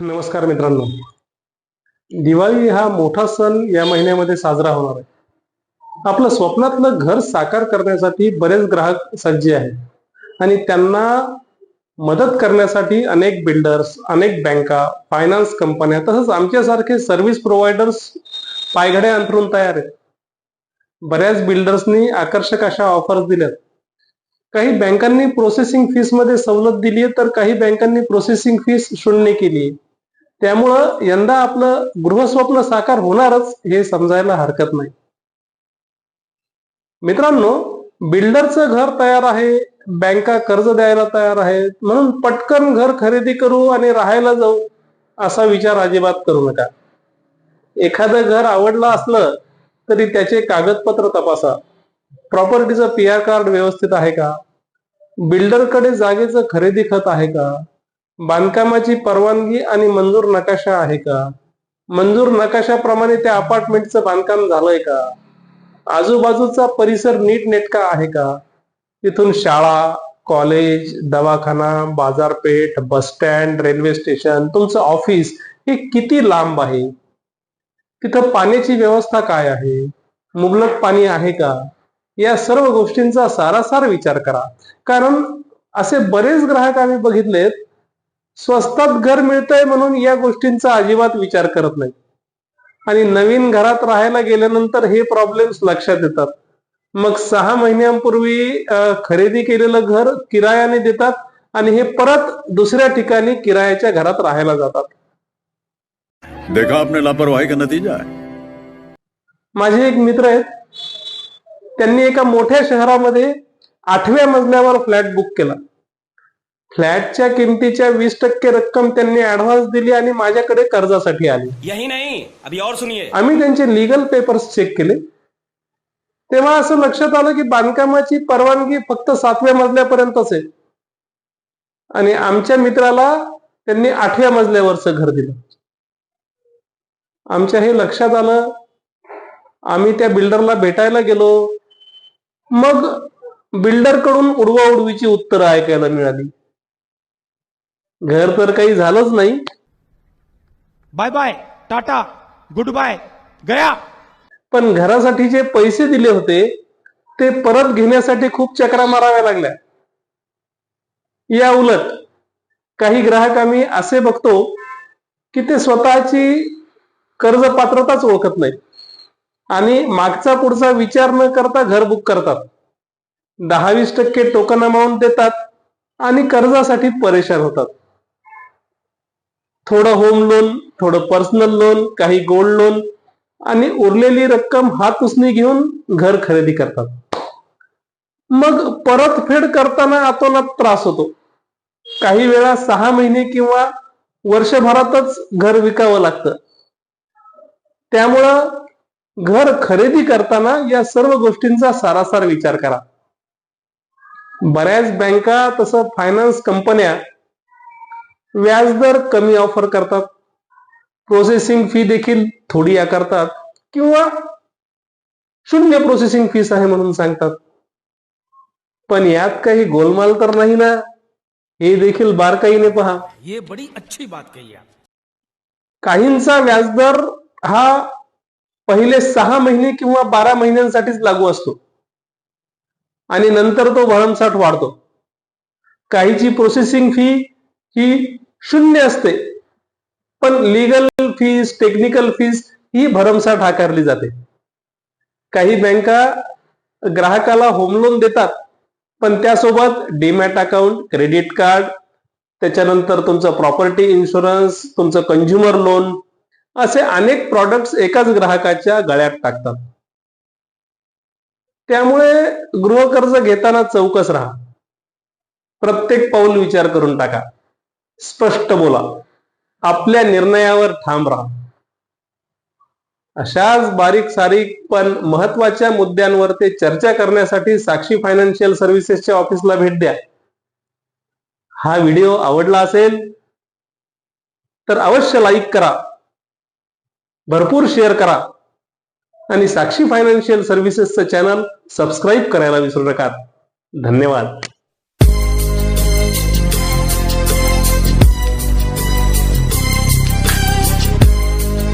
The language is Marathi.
नमस्कार मित्रांनो. दिवाळी हा मोठा सण या महिन्यामध्ये साजरा होणार आहे. आपलं स्वप्नातलं घर साकार करण्यासाठी बरेच ग्राहक सज्ज आहेत. आणि त्यांना मदत करण्यासाठी अनेक बिल्डर्स अनेक बँका फायनान्स कंपन्या तसंच आमच्यासारखे सर्व्हिस प्रोव्हायडर्स पायघड्या अंतरून तयार आहेत. बऱ्याच बिल्डर्सनी आकर्षक अशा ऑफर्स दिल्यात. काही बँकांनी प्रोसेसिंग फीसमध्ये सवलत दिली आहे तर काही बँकांनी प्रोसेसिंग फीस शून्य केली आहे त्यामुळं यंदा आपलं गृहस्वप्न साकार होणारच हे समजायला हरकत नाही. मित्रांनो बिल्डरचं घर तयार आहे बँका कर्ज द्यायला तयार आहेत म्हणून पटकन घर खरेदी करू आणि राहायला जाऊ असा विचार अजिबात करू नका. एखादं घर आवडलं असलं तरी त्याचे कागदपत्र तपासा. प्रॉपर्टीचं पी आर कार्ड व्यवस्थित आहे का? बिल्डरकडे जागेचं खरेदी खत आहे का? बांधकामाची परवानगी आणि मंजूर नकाशा आहे का? मंजूर नकाशाप्रमाणे त्या अपार्टमेंटचं बांधकाम झालंय का? आजूबाजूचा परिसर नीट नेटका आहे का? तिथून शाळा कॉलेज दवाखाना बाजारपेठ बस स्टँड रेल्वे स्टेशन तुमचं ऑफिस हे किती लांब आहे? तिथं पाण्याची व्यवस्था काय आहे? मुबलक पाणी आहे का? या सर्व गोष्टींचा सारासार विचार करा. कारण असे बरेच ग्राहक आम्ही बघितलेत स्वस्तात घर मिळतंय म्हणून या गोष्टींचा अजिबात विचार करत नाही. आणि नवीन घरात राहायला गेल्यानंतर हे प्रॉब्लेम्स लक्षात येतात. मग सहा महिन्यांपूर्वी खरेदी केलेलं घर किरायाने देतात आणि हे परत दुसऱ्या ठिकाणी किरायाच्या घरात राहायला जातात. देखा आपने लापरवाही का नतीजा है? माझे एक मित्र आहेत. त्यांनी एका मोठ्या शहरामध्ये आठव्या मजल्यावर फ्लॅट बुक केला. फ्लॅटच्या किमतीच्या वीस टक्के रक्कम त्यांनी ऍडव्हान्स दिली आणि माझ्याकडे कर्जासाठी आली. यही नहीं अभी और सुनिए. आम्ही त्यांचे लिगल पेपर्स चेक केले. तेव्हा असं लक्षात आलं की बांधकामाची परवानगी फक्त सातव्या मजल्यापर्यंतच आहे. आणि आमच्या मित्राला त्यांनी आठव्या मजल्यावरचं घर दिलं. आमच्या हे लक्षात आलं आम्ही त्या बिल्डरला भेटायला गेलो. मग बिल्डरकडून उडवाउडवीची उत्तरं ऐकायला मिळाली. घर तर काही झालंच नाही. Bye bye tata good bye गया. पण घरासाठी जे पैसे दिले होते ते परत घेण्यासाठी खूप चक्रा माराव्या लागल्या. या उलट काही ग्राहक आम्ही असे बघतो की ते स्वतःची कर्ज पात्रताच ओळखत नाही आणि मागचा पुढचा विचार न करता घर बुक करतात. दहा वीस टक्के टोकन अमाऊंट देतात आणि कर्जासाठी परेशान होतात. थोडं होम लोन थोडं पर्सनल लोन काही गोल्ड लोन आणि उरलेली रक्कम हात उसनी घेऊन घर खरेदी करतात. मग परतफेड करताना आतोनात त्रास होतो. काही वेळा सहा महिने किंवा वर्षभरातच घर विकावं लागतं. त्यामुळं घर खरेदी करताना या सर्व गोष्टींचा सारासार विचार करा. बऱ्याच बँका तसं फायनान्स कंपन्या व्याजदर कमी ऑफर करतात. प्रोसेसिंग फी देखील थोडी आकारतात. किंवा शून्य प्रोसेसिंग फीस आहे म्हणून सांगतात. पण यात काही गोलमाल तर नाही ना? हे देखील बारकाईने पहा. ये बड़ी अच्छी बात कही काहींचा व्याजदर हा पहिले सहा महिने किंवा बारा महिन्यांसाठीच लागू असतो. आणि नंतर तो भरमसाठ वाढतो. काहीची प्रोसेसिंग फी ही शून्य असते. पण लिगल फीस टेक्निकल फीस ही भरमसाठ आकारली जाते. काही बँका ग्राहकाला होम लोन देतात पण त्यासोबत डीमॅट अकाउंट क्रेडिट कार्ड त्याच्यानंतर तुमचं प्रॉपर्टी इन्शुरन्स तुमचं कंझ्युमर लोन असे अनेक प्रॉडक्ट्स एकाच ग्राहकाच्या गळ्यात टाकतात. त्यामुळे गृहकर्ज घेताना चौकस राहा. प्रत्येक पाऊल विचार करून टाका. स्पष्ट बोला. आपल्या निर्णयावर ठाम राहा. अशाच बारीक सारीक पण महत्त्वाच्या मुद्द्यांवर ते चर्चा करण्यासाठी साक्षी फायनान्शियल सर्व्हिसेसच्या ऑफिसला भेट द्या. हा व्हिडिओ आवडला असेल तर अवश्य लाईक करा. भरपूर शेअर करा. आणि साक्षी फायनान्शियल सर्व्हिसेसचं चॅनल सबस्क्राईब करायला विसरू नका. धन्यवाद.